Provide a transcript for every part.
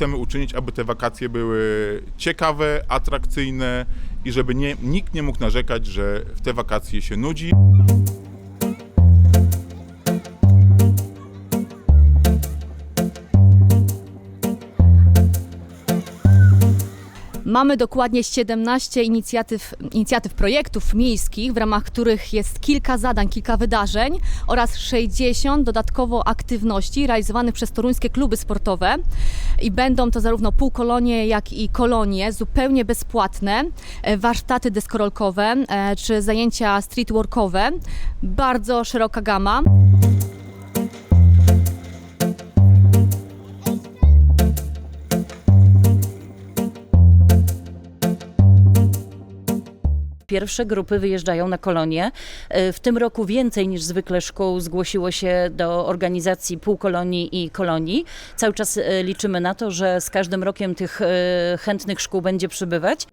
chcemy uczynić, aby te wakacje były ciekawe, atrakcyjne i żeby nie, nikt nie mógł narzekać, że w te wakacje się nudzi. Mamy dokładnie 17 inicjatyw, inicjatyw projektów miejskich, w ramach których jest kilka zadań, kilka wydarzeń oraz 60 dodatkowo aktywności realizowanych przez toruńskie kluby sportowe. I będą to zarówno półkolonie, jak i kolonie zupełnie bezpłatne, e, warsztaty deskorolkowe e, czy zajęcia streetworkowe. Bardzo szeroka gama. Pierwsze grupy wyjeżdżają na kolonie. E, W tym roku więcej niż zwykle szkół zgłosiło się do organizacji półkolonii i kolonii. Cały czas e, liczymy na to, że z każdym rokiem tych e, chętnych szkół będzie przybywać.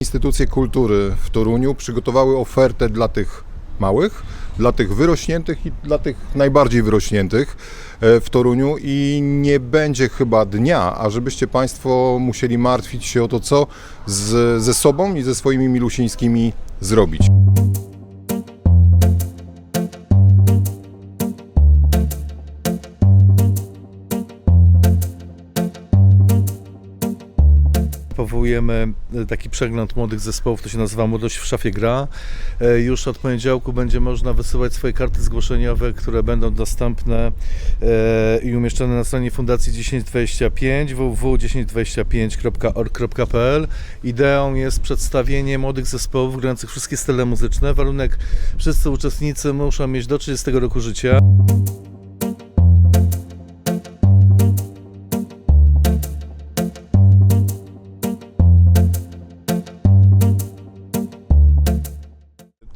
Instytucje kultury w Toruniu przygotowały ofertę dla tych małych, dla tych wyrośniętych i dla tych najbardziej wyrośniętych e, w Toruniu i nie będzie chyba dnia, ażebyście Państwo musieli martwić się o to, co z, ze sobą i ze swoimi milusińskimi zrobić. Powołujemy e, taki przegląd młodych zespołów, to się nazywa Młodość w szafie gra. E, Już od poniedziałku będzie można wysyłać swoje karty zgłoszeniowe, które będą dostępne e, i umieszczone na stronie Fundacji 1025 www.1025.org.pl. Ideą jest przedstawienie młodych zespołów grających wszystkie style muzyczne. Warunek, wszyscy uczestnicy muszą mieć do 30 roku życia.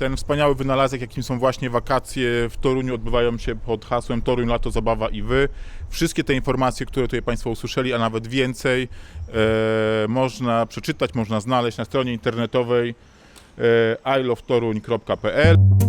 Ten wspaniały wynalazek, jakim są właśnie wakacje w Toruniu, odbywają się pod hasłem Toruń, Lato, Zabawa i Wy. Wszystkie te informacje, które tutaj Państwo usłyszeli, a nawet więcej, e, można przeczytać, można znaleźć na stronie internetowej e, ilovetoruń.pl.